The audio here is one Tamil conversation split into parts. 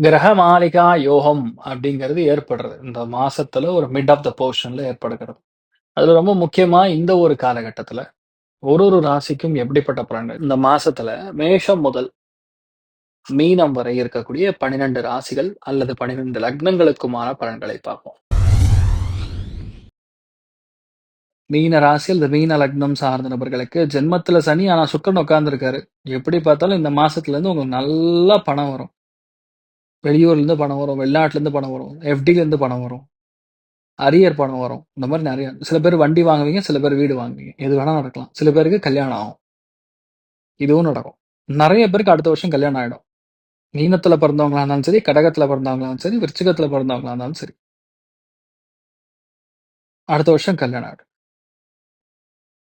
கிரக மாளிகா யோகம் அப்படிங்கிறது ஏற்படுறது. இந்த மாசத்துல ஒரு மிட் ஆஃப் த போர்ஷன்ல ஏற்படுகிறது. அதுல ரொம்ப முக்கியமா இந்த ஒரு காலகட்டத்துல ஒரு ஒரு ராசிக்கும் எப்படிப்பட்ட பலன்கள் இந்த மாசத்துல மேஷம் முதல் மீனம் வரை இருக்கக்கூடிய 12 ராசிகள் அல்லது 12 லக்னங்களுக்குமான பலன்களை பார்ப்போம். மீன ராசி அல்லது மீன லக்னம் சார்ந்த நபர்களுக்கு ஜென்மத்துல சனி ஆனா சுக்கரன் உட்கார்ந்துருக்காரு எப்படி பார்த்தாலும் இந்த மாசத்துல இருந்து உங்களுக்கு நல்லா பணம் வரும். வெளியூர்லேருந்து பணம் வரும், வெளிநாட்டிலேருந்து பணம் வரும், எஃப்டிலேருந்து பணம் வரும், அரியர் பணம் வரும். இந்த மாதிரி நிறைய சில பேர் வண்டி வாங்குவீங்க, சில பேர் வீடு வாங்குவீங்க. எது வேணால் நடக்கலாம். சில பேருக்கு கல்யாணம் ஆகும். இதுவும் நடக்கும். நிறைய பேருக்கு அடுத்த வருஷம் கல்யாணம் ஆகிடும் மீனத்தில் பிறந்தவங்களா இருந்தாலும் சரி, கடகத்தில் பிறந்தவங்களா இருந்தாலும் சரி, விருச்சிகத்தில் பிறந்தவங்களா இருந்தாலும் சரி. அடுத்த வருஷம் கல்யாணம் ஆகிடும்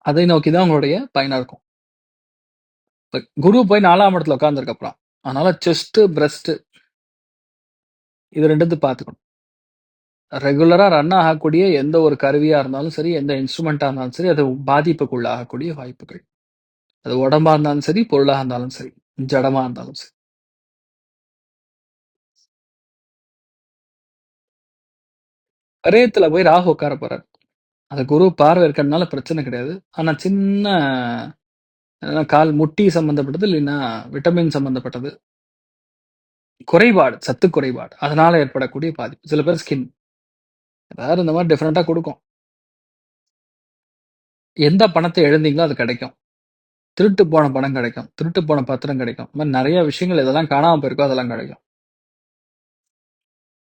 அதை நோக்கி தான் உங்களுடைய பயனாக இருக்கும். குரு போய் நாலாம் இடத்துல உட்காந்துருக்கப்புறம் அதனால செஸ்ட், பிரஸ்ட் இது 2த்தையும் பார்த்துக்கணும். ரெகுலரா ரன் ஆகக்கூடிய எந்த ஒரு கருவியா இருந்தாலும் சரி, எந்த இன்ஸ்ட்ருமெண்ட்டாக இருந்தாலும் சரி, அது பாதிப்புக்குள்ளாகக்கூடிய வாய்ப்புகள். அது உடம்பா இருந்தாலும் சரி, பொருளா இருந்தாலும் சரி, ஜடமா இருந்தாலும் சரி. ரேத்தில் போய் ராகு உட்கார போறாரு. அந்த குரு பார்வை இருக்கிறதுனால பிரச்சனை கிடையாது. ஆனா சின்ன கால் முட்டி சம்பந்தப்பட்டது, இல்லைன்னா விட்டமின் சம்பந்தப்பட்டது. குறைபாடு, சத்து குறைபாடு. அதனால ஏற்படக்கூடிய பாதிப்பு. சில பேர் ஸ்கின். ஏதாவது இந்த மாதிரி டிஃபரெண்ட்டா கொடுக்கும் எந்த பணத்தை எழுந்தீங்களோ அது கிடைக்கும். திருட்டு போன பணம் கிடைக்கும். திருட்டு போன பத்திரம் கிடைக்கும். இந்த மாதிரி நிறைய விஷயங்கள் இதெல்லாம் காணாம போயிருக்கோ அதெல்லாம் கிடைக்கும்.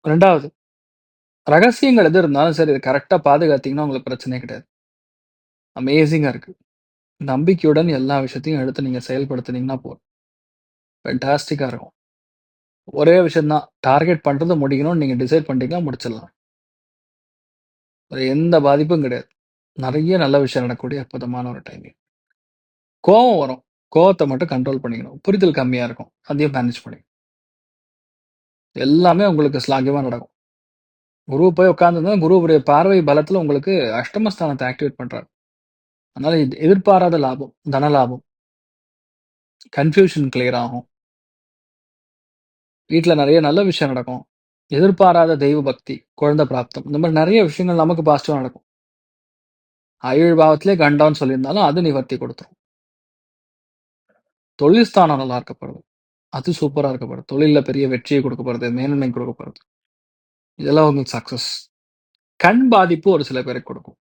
ரெண்டாவது ரகசியங்கள் எது இருந்தாலும் சரி, இதை கரெக்டாக பாதுகாத்தீங்கன்னா உங்களுக்கு பிரச்சனையே கிடையாது. அமேசிங்கா இருக்கு. நம்பிக்கையுடன் எல்லா விஷயத்தையும் எடுத்து நீங்க செயல்படுத்துனீங்கன்னா போதும். ஃபென்டாஸ்டிக்காக இருக்கும். ஒரே விஷயந்தான் டார்கெட் பண்றது முடிக்கணும்னு நீங்க டிசைட் பண்ணிட்டீங்கன்னா முடிச்சிடலாம். வேற எந்த பாதிப்பும் கிடையாது. நெறைய நல்ல விஷயம் நடக்கக்கூடிய அற்புதமான ஒரு டைமிங். கோவம் வரும். கோவத்த மட்டும் கண்ட்ரோல் பண்ணிக்கணும். புரிதல் கம்மியா இருக்கும். அதையும் மேனேஜ் பண்ணிக்கணும். எல்லாமே உங்களுக்கு ஸ்லாகியமா நடக்கும். குரு போய் உட்கார்ந்திருந்தா, குருவுடைய பார்வை பலத்துல உங்களுக்கு அஷ்டமஸ்தானத்தை ஆக்டிவேட் பண்றாரு. அதனால எதிர்பாராத லாபம், தன லாபம். கன்ஃப்யூஷன் கிளியர் ஆகும். வீட்டில் நிறைய நல்ல விஷயம் நடக்கும். எதிர்பாராத தெய்வ பக்தி, குழந்தை பிராப்தம். இந்த மாதிரி நிறைய விஷயங்கள் நமக்கு பாசிட்டிவா நடக்கும். ஆயுள் பாவத்திலே கண்டான்னு சொல்லியிருந்தாலும், அது நிவர்த்தி கொடுத்துரும். தொழில் ஸ்தானம் நல்லா இருக்கப்படுது அது சூப்பரா இருக்கப்படுது தொழிலில் பெரிய வெற்றியை கொடுக்கப்படுது போறது, மேன்மை இதெல்லாம் உங்களுக்கு சக்சஸ். கண் பாதிப்பு ஒரு சில பேருக்கு கொடுக்கும்.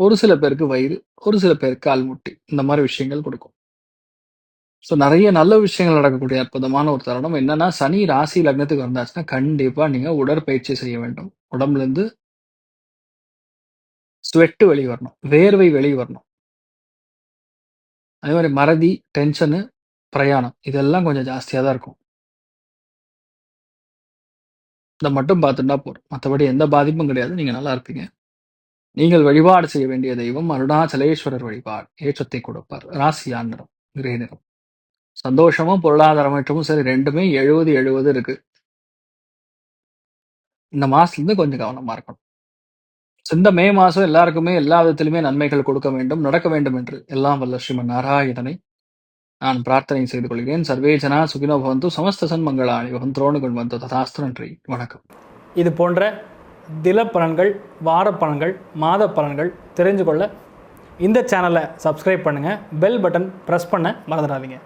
ஒரு சில பேருக்கு வயிறு, ஒரு சில பேருக்கு அல்முட்டி இந்த மாதிரி விஷயங்கள் கொடுக்கும். ஸோ நிறைய நல்ல விஷயங்கள் நடக்கக்கூடிய அற்புதமான ஒரு தருணம். என்னன்னா, சனி ராசி லக்னத்துக்கு வந்தாச்சுன்னா, கண்டிப்பா நீங்க உடற்பயிற்சி செய்ய வேண்டும். உடம்புலருந்து ஸ்வெட்டு வெளி வரணும். வேர்வை வெளி வரணும். அதே மாதிரி மறதி, டென்ஷனு, பிரயாணம் இதெல்லாம் கொஞ்சம் ஜாஸ்தியாக தான் இருக்கும். இதை மட்டும் பார்த்துட்டா போதும். மத்தபடி எந்த பாதிப்பும் கிடையாது. நீங்க நல்லா இருப்பீங்க. நீங்கள் வழிபாடு செய்ய வேண்டிய தெய்வம் அருணாச்சலேஸ்வரர் வழிபாடு. ஏற்றத்தை கொடுப்பார். ராசி ஆண் நிறம், கிரே நிறம். சந்தோஷமும், பொருளாதார முன்னேற்றமும் சரி 2மே 70, 70 இருக்கு. இந்த மாசத்துலேருந்து கொஞ்சம் கவனமா இருக்கணும். இந்த மே மாசம் எல்லாருக்குமே எல்லா விதத்திலுமே நன்மைகள் கொடுக்க வேண்டும், நடக்க வேண்டும் என்று எல்லாம் வல்ல ஸ்ரீமன் நாராயணனை நான் பிரார்த்தனை செய்து கொள்கிறேன். சர்வேஜனா சுகினோ பவந்து சமஸ்த சன்மங்களாணி பவன் த்ரோணுகுண் வந்து ததாஸ்து நன்றி வணக்கம். இது போன்ற தில பலன்கள் வார பலன்கள் மாத பலன்கள் தெரிஞ்சு கொள்ள இந்த சேனலை சப்ஸ்கிரைப் பண்ணுங்கள் பெல் பட்டன் ப்ரெஸ் பண்ண மறந்துடாதீங்க